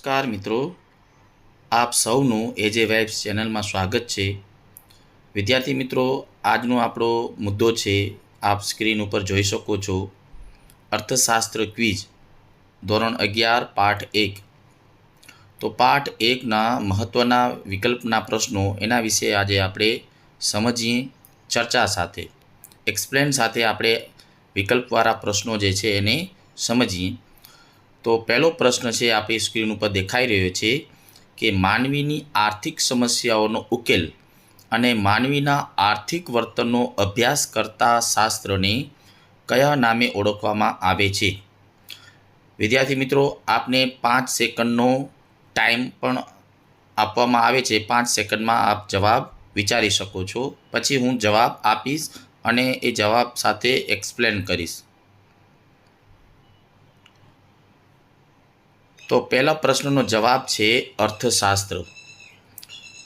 નમસ્કાર મિત્રો. આપ સૌનું એજે વાઇબ્સ ચેનલમાં સ્વાગત છે. વિદ્યાર્થી મિત્રો, આજનો આપણો મુદ્દો છે, આપ સ્ક્રીન ઉપર જોઈ શકો છો. અર્થશાસ્ત્ર ક્વિઝ, ધોરણ અગિયાર, પાઠ એક. તો પાઠ એકના મહત્ત્વના વિકલ્પના પ્રશ્નો એના વિશે આજે આપણે સમજીએ ચર્ચા સાથે. એક્સપ્લેન સાથે આપણે વિકલ્પવાળા પ્રશ્નો જે છે એને સમજીએ. તો પહેલો પ્રશ્ન છે, આપણી સ્ક્રીન ઉપર દેખાઈ રહ્યો છે કે માનવીની આર્થિક સમસ્યાઓનો ઉકેલ અને માનવીના આર્થિક વર્તનનો અભ્યાસ કરતા શાસ્ત્રને કયા નામે ઓળખવામાં આવે છે? વિદ્યાર્થી મિત્રો, આપને પાંચ સેકન્ડનો ટાઈમ પણ આપવામાં આવે છે. પાંચ સેકન્ડમાં આપ જવાબ વિચારી શકો છો. પછી હું જવાબ આપીશ અને એ જવાબ સાથે એક્સપ્લેન કરીશ. તો પહેલા પ્રશ્નનો જવાબ છે અર્થશાસ્ત્ર.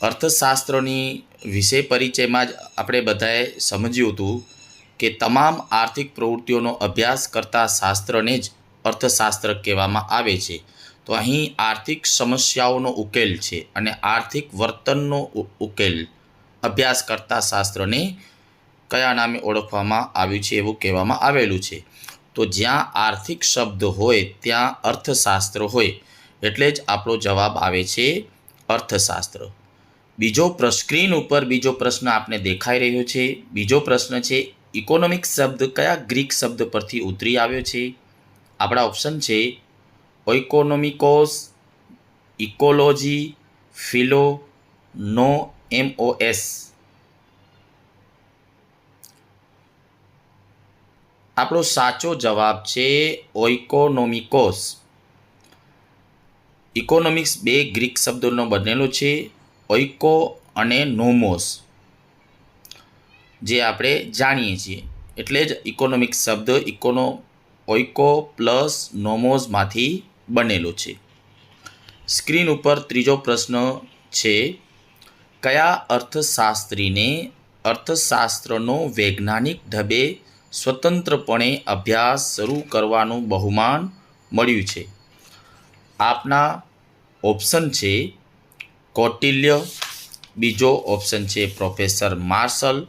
અર્થશાસ્ત્રની વિષય પરિચયમાં જ આપણે બધાએ સમજ્યું હતું કે તમામ આર્થિક પ્રવૃત્તિઓનો અભ્યાસ કરતા શાસ્ત્રને જ અર્થશાસ્ત્ર કહેવામાં આવે છે. તો અહીં આર્થિક સમસ્યાઓનો ઉકેલ છે અને આર્થિક વર્તનનો ઉકેલ અભ્યાસ કરતા શાસ્ત્રને કયા નામે ઓળખવામાં આવ્યું છે એવું કહેવામાં આવેલું છે. તો જ્યાં આર્થિક શબ્દ હોય, ત્યાં અર્થશાસ્ત્ર હોય. એટલે જ આપણો જવાબ આવે છે અર્થશાસ્ત્ર. બીજો સ્ક્રીન ઉપર બીજો પ્રશ્ન આપને દેખાઈ રહ્યો છે. બીજો પ્રશ્ન છે, ઇકોનોમિક શબ્દ કયા ગ્રીક શબ્દ પરથી ઉતરી આવ્યો છે? આપણા ઓપ્શન છે, ઓઇકોનોમિકોસ, ઇકોલોજી, ફિલો, નો એમઓએસ આપણો સાચો જવાબ છે ઓઇકોનોમિકોસ ઇકોનોમિક્સ બે ગ્રીક શબ્દોનો બનેલો છે ઓઇકો અને નોમોસ જે આપણે જાણીએ છીએ. એટલે જ ઇકોનોમિક્સ શબ્દ ઇકોનો ઓઇકો પ્લસ નોમોઝમાંથી બનેલો છે. સ્ક્રીન ઉપર ત્રીજો પ્રશ્ન છે, કયા અર્થશાસ્ત્રીને અર્થશાસ્ત્રનો વૈજ્ઞાનિક ઢબે સ્વતંત્રપણે અભ્યાસ શરૂ કરવાનું બહુમાન મળ્યું છે. આપના ઓપ્શન છે કૌટિલ્ય, બીજો ઓપ્શન છે પ્રોફેસર માર્શલ,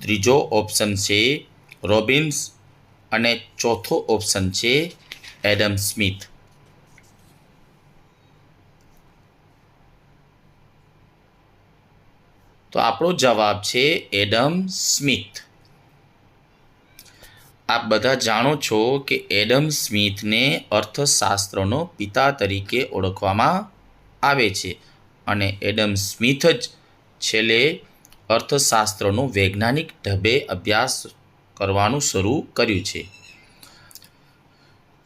ત્રીજો ઓપ્શન છે રોબિન્સ, અને ચોથો ઓપ્શન છે એડમ સ્મિથ. તો આપણો જવાબ છે એડમ સ્મિથ. આપ બધા જાણો છો કે એડમ સ્મિથને અર્થશાસ્ત્રનો પિતા તરીકે ઓળખવામાં આવે છે અને એડમ સ્મિથ જ છેલ્લે અર્થશાસ્ત્રનો વૈજ્ઞાનિક ઢબે અભ્યાસ કરવાનું શરૂ કર્યું છે.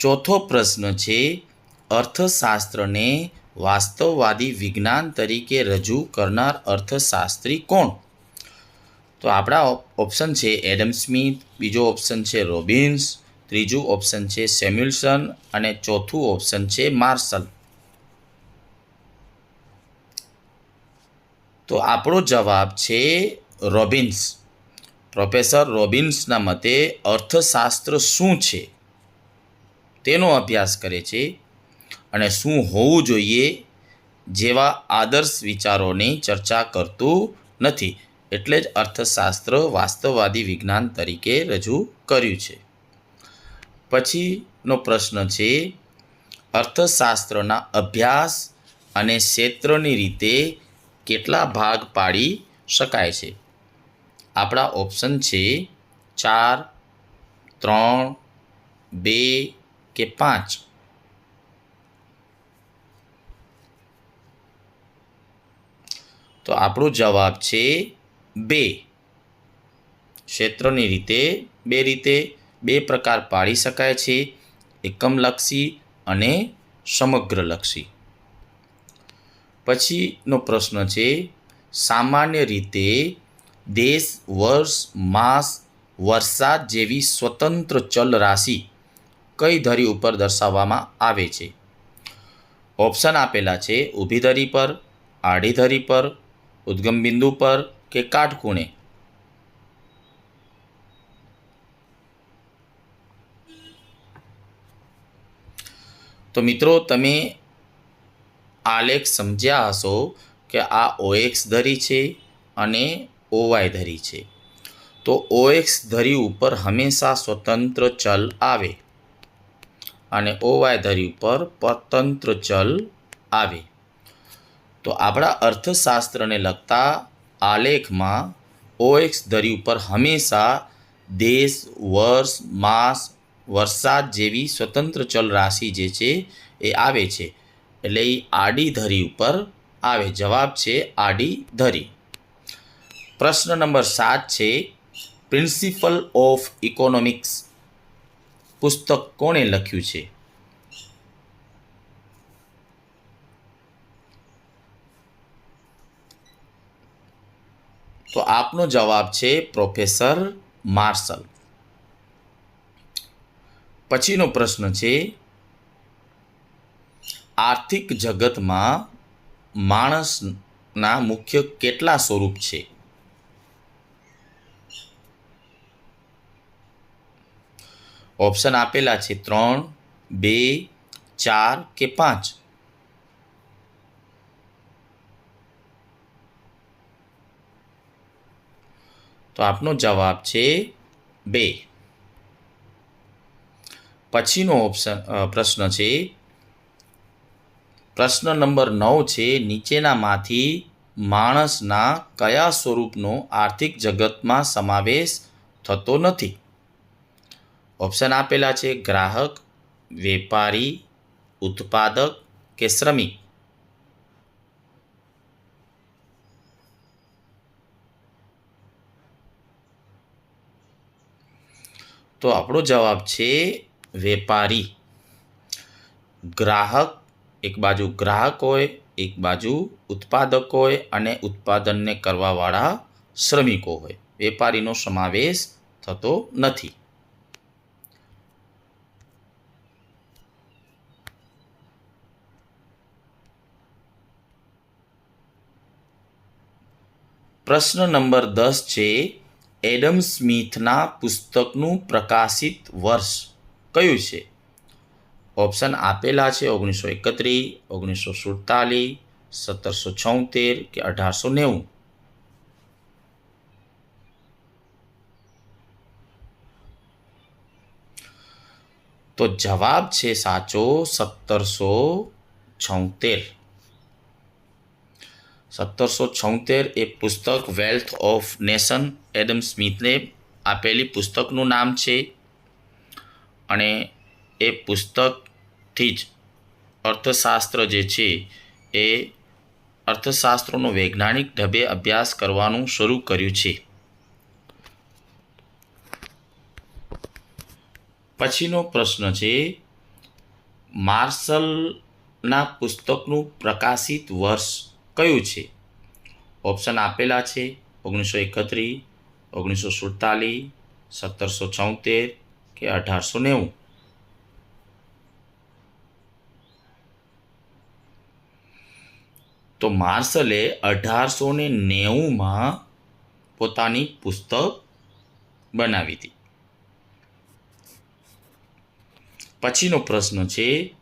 ચોથો પ્રશ્ન છે, અર્થશાસ્ત્રને વાસ્તવવાદી વિજ્ઞાન તરીકે રજૂ કરનાર અર્થશાસ્ત્રી કોણ? તો આપણા ઓપ્શન છે એડમ સ્મિથ, બીજો ઓપ્શન છે રોબિન્સ, ત્રીજું ઓપ્શન છે સેમ્યુલસન અને ચોથું ઓપ્શન છે માર્શલ તો આપણો જવાબ છે રોબિન્સ. પ્રોફેસર રોબિન્સના મતે અર્થશાસ્ત્ર શું છે? તેનો અભ્યાસ કરે છે અને શું હોવું જોઈએ જેવા આદર્શ વિચારોની ચર્ચા કરતું નથી. એટલે જ અર્થશાસ્ત્ર વાસ્તવવાદી વિજ્ઞાન તરીકે રજૂ કર્યું છે. પછીનો પ્રશ્ન છે, અર્થશાસ્ત્રના અભ્યાસ અને ક્ષેત્રની રીતે કેટલા ભાગ પાડી શકાય છે? આપણા ઓપ્શન છે, ચાર, ત્રણ, બે કે પાંચ. તો આપણો જવાબ છે બે. ક્ષેત્રની રીતે બે રીતે બે પ્રકાર પાડી શકાય છે. એકમલક્ષી અને સમગ્રલક્ષી. પછીનો પ્રશ્ન છે, સામાન્ય રીતે દેશ, વર્ષ, માસ, વરસાદ જેવી સ્વતંત્ર ચલ રાશિ કઈ ધરી ઉપર દર્શાવવામાં આવે છે? ઓપ્શન આપેલા છે, ઊભી ધરી પર, આડી ધરી પર, ઉદ્ગમ બિંદુ પર કે કાટખૂણે તો મિત્રો, તમે આલેખ સમજ્યા હશો કે આ ઓએક્સ ધરી છે અને ઓવાય ધરી છે. તો ઓએક્સ ધરી ઉપર હંમેશા સ્વતંત્ર ચલ આવે અને ઓવાય ધરી ઉપર સ્વતંત્ર ચલ આવે. તો આપણા અર્થશાસ્ત્રને લગતા આલેખમાં ઓએક્સ ધરી ઉપર હંમેશા દેશ, વર્ષ, માસ, વરસાદ જેવી સ્વતંત્ર ચલ રાશિ જે છે એ આવે છે. એટલે એ આડી ધરી ઉપર આવે. જવાબ છે આડી ધરી પ્રશ્ન નંબર સાત છે પ્રિન્સિપલ ઓફ ઇકોનોમિક્સ પુસ્તક કોણે લખ્યું છે? તો આપનો જવાબ છે પ્રોફેસર માર્શલ. પછીનો પ્રશ્ન છે, આર્થિક જગતમાં માણસના મુખ્ય કેટલા સ્વરૂપ છે? ઓપ્શન આપેલા છે ત્રણ, બે, ચાર કે પાંચ. તો આપનો જવાબ છે બે. પછીનો ઓપ્શન પ્રશ્ન છે, પ્રશ્ન નંબર નવ છે, નીચેનામાંથી માણસના કયા સ્વરૂપનો આર્થિક જગતમાં સમાવેશ થતો નથી? ઓપ્શન આપેલા છે, ગ્રાહક, વેપારી, ઉત્પાદક કે શ્રમિક. તો આપણો જવાબ છે વેપારી. ગ્રાહક, એક બાજુ ગ્રાહક હોય, એક બાજુ ઉત્પાદક હોય અને ઉત્પાદનને કરવાવાળા શ્રમિકો હોય. વેપારીનો સમાવેશ થતો નથી. પ્રશ્ન નંબર દસ છે એડમ સ્મિથના પુસ્તકનું પ્રકાશિત વર્ષ કયું છે? ઓપ્શન આપેલા છે ઓગણીસો એકત્રીસ, ઓગણીસો સુડતાલીસ, સત્તરસો છોતેર કે અઢારસો નેવું. તો જવાબ છે સાચો સત્તરસો છોતેર. સત્તરસો છોતેર એ પુસ્તક વેલ્થ ઓફ નેશન એડમ સ્મિથને આપેલી પુસ્તકનું નામ છે. અને એ પુસ્તકથી જ અર્થશાસ્ત્ર જે છે એ અર્થશાસ્ત્રનો વૈજ્ઞાનિક ઢબે અભ્યાસ કરવાનું શરૂ કર્યું છે. પછીનો પ્રશ્ન છે, માર્શલના પુસ્તકનું પ્રકાશિત વર્ષ કયું છે? ઓપ્શન આપેલા છે ઓગણીસો એકત્રીસ, ઓગણીસો સુડતાલીસ, સત્તરસો છોતેર કે અઢારસો નેવું? તો માર્શલે અઢારસો ને નેવુંમાં પોતાની પુસ્તક બનાવી હતી. પછીનો પ્રશ્ન છે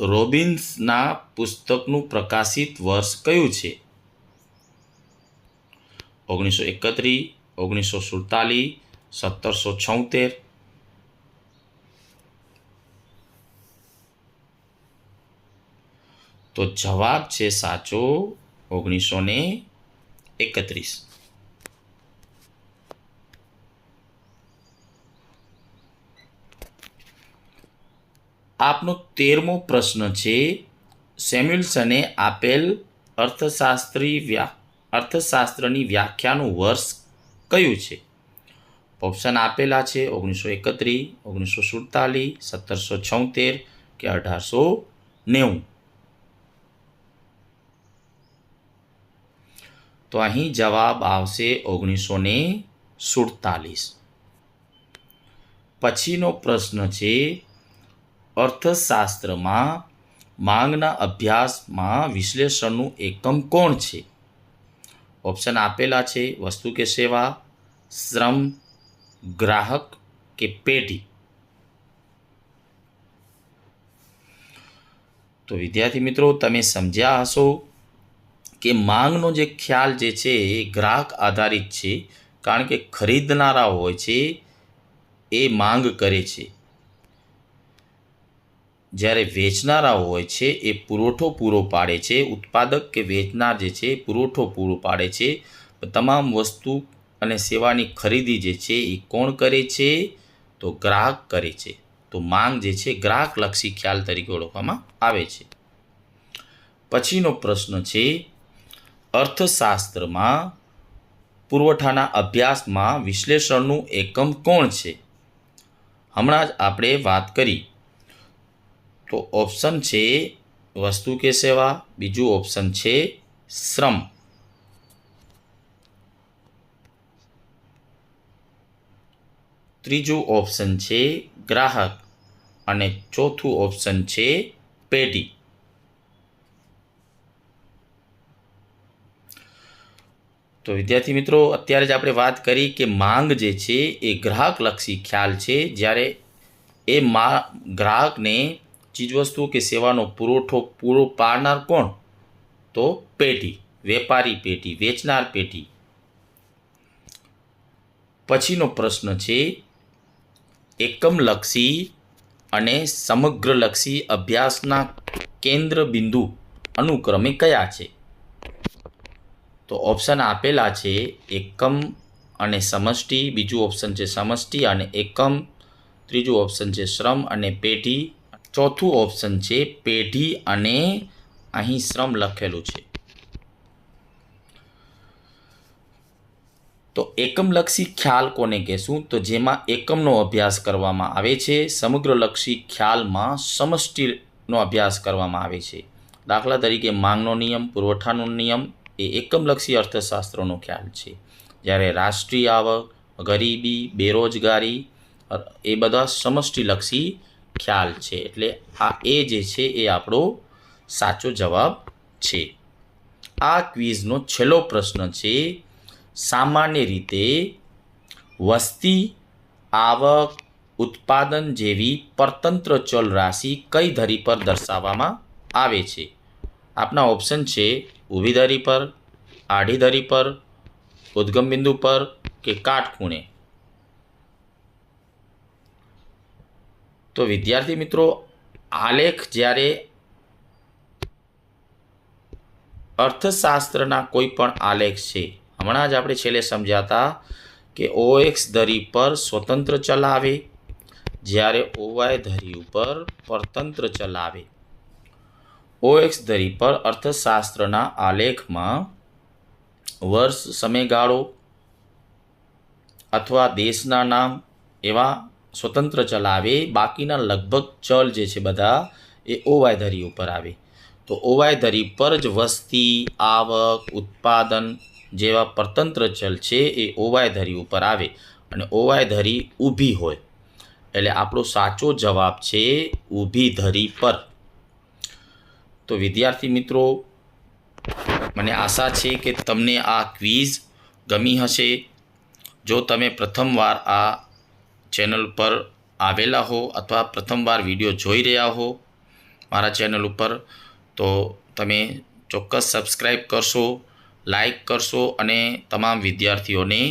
રોબિન્સના પુસ્તકનું પ્રકાશિત વર્ષ કયું છે? ઓગણીસો એકત્રીસ ઓગણીસો સુડતાલીસ, સત્તરસો છોતેર. તો જવાબ છે સાચો ઓગણીસો ને એકત્રીસ. આપનો તેરમો પ્રશ્ન છે, સેમ્યુલ્સને આપેલ અર્થશાસ્ત્રી વ્યા, અર્થશાસ્ત્રની વ્યાખ્યાનું વર્ષ કયું છે? ઓપ્શન આપેલા છે, ઓગણીસો એકત્રીસ ઓગણીસો સુડતાલીસ, સત્તરસો છોતેર કે અઢારસો નેવું. તો અહીં જવાબ આવશે ઓગણીસો ને સુડતાલીસ. પછીનો પ્રશ્ન છે અર્થશાસ્ત્રમાં માંગના અભ્યાસમાં વિશ્લેષણનું એકમ કોણ છે? ઓપ્શન આપેલા છે વસ્તુ કે સેવા, શ્રમ, ગ્રાહક કે પેઢી. તો વિદ્યાર્થી મિત્રો, તમે સમજ્યા હશો કે માંગનો જે ખ્યાલ જે છે એ ગ્રાહક આધારિત છે, કારણ કે ખરીદનારા હોય છે, એ માંગ કરે છે. જ્યારે વેચનારા હોય છે, એ પુરવઠો પૂરો પાડે છે, ઉત્પાદક કે વેચનાર જે છે પુરવઠો પૂરો પાડે છે. તમામ વસ્તુ અને સેવાની ખરીદી જે છે એ કોણ કરે છે? તો ગ્રાહક કરે છે. તો માંગ જે છે ગ્રાહકલક્ષી ખ્યાલ તરીકે ઓળખવામાં આવે છે. પછીનો પ્રશ્ન છે, અર્થશાસ્ત્રમાં પુરવઠાના અભ્યાસમાં વિશ્લેષણનું એકમ કોણ છે? હમણાં જ આપણે વાત કરી. તો ઓપ્શન છે વસ્તુ કે સેવા, બીજું ઓપ્શન છે શ્રમ. ત્રીજું ઓપ્શન છે ગ્રાહક અને ચોથું ઓપ્શન છે પેઢી. તો વિદ્યાર્થી મિત્રો, અત્યારે જ આપણે વાત કરી કે માંગ જે છે એ ગ્રાહકલક્ષી ખ્યાલ છે. જ્યારે એ મા ગ્રાહકને ચીજવસ્તુ કે સેવાનો પુરવઠો પૂરો પાડનાર કોણ? તો પેઢી વેપારી પેઢી વેચનાર પેઢી પછીનો પ્રશ્ન છે, એકમલક્ષી અને સમગ્રલક્ષી અભ્યાસના કેન્દ્ર બિંદુ અનુક્રમે કયા છે? તો ઓપ્શન આપેલા છે, એકમ અને સમષ્ટિ, બીજું ઓપ્શન છે સમષ્ટિ અને એકમ, ત્રીજું ઓપ્શન છે શ્રમ અને પેઢી ચોથું ઓપ્શન છે પેઢી અને અહીં શ્રમ લખેલું છે. તો એકમલક્ષી ખ્યાલ કોને કહેશું? તો જેમાં એકમનો અભ્યાસ કરવામાં આવે છે, સમગ્રલક્ષી ખ્યાલમાં સમષ્ટિનો અભ્યાસ કરવામાં આવે છે. દાખલા તરીકે માંગનો નિયમ, પુરવઠાનો નિયમ એ એકમલક્ષી અર્થશાસ્ત્રનો ખ્યાલ છે. જ્યારે રાષ્ટ્રીય આવક, ગરીબી, બેરોજગારી એ બધા સમષ્ટિલક્ષી ખ્યાલ છે. એટલે આ એ જે છે એ આપણો સાચો જવાબ છે. આ ક્વિઝનો છેલ્લો પ્રશ્ન છે, સામાન્ય રીતે વસ્તી, આવક, ઉત્પાદન જેવી પરતંત્ર ચલ રાશિ કઈ ધરી પર દર્શાવવામાં આવે છે? આપના ઓપ્શન છે ઊભી ધરી પર, આડી ધરી પર, ઉદ્ગમ બિંદુ પર કે કાટખૂણે? તો વિદ્યાર્થી મિત્રો આલેખ જ્યારે અર્થશાસ્ત્રના કોઈ પણ આલેખ છે, હમણાં જ આપણે છેલ્લે સમજાતા કે ઓ એક્સ ધરી પર સ્વતંત્ર ચલાવે, જ્યારે ઓવાય ધરી ઉપર પરતંત્ર ચલાવે. ઓ એક્સ ધરી પર અર્થશાસ્ત્રના આલેખમાં વર્ષ, સમયગાળો અથવા દેશના નામ એવા સ્વતંત્ર ચલ આવે, બાકીના લગભગ ચલ જે છે બધા એ ઓવાય ધરી ઉપર આવે. તો ઓવાય ધરી પર જ વસ્તી, આવક, ઉત્પાદન જેવા પરતંત્ર ચલ છે એ ઓવાય ધરી ઉપર આવે અને ઓવાય ધરી ઊભી હોય. એટલે આપણો સાચો જવાબ છે ઊભી ધરી પર. તો વિદ્યાર્થી મિત્રો, મને આશા છે કે તમને આ ક્વિઝ ગમી હશે. જો તમે પ્રથમવાર આ ચેનલ પર આવેલા હો અથવા પ્રથમવાર વીડિયો જોઈ રહ્યા હો મારા ચેનલ ઉપર, તો તમે ચોક્કસ સબસ્ક્રાઈબ કરશો લાઈક કરશો અને તમામ વિદ્યાર્થીઓને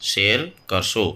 શેર કરશો.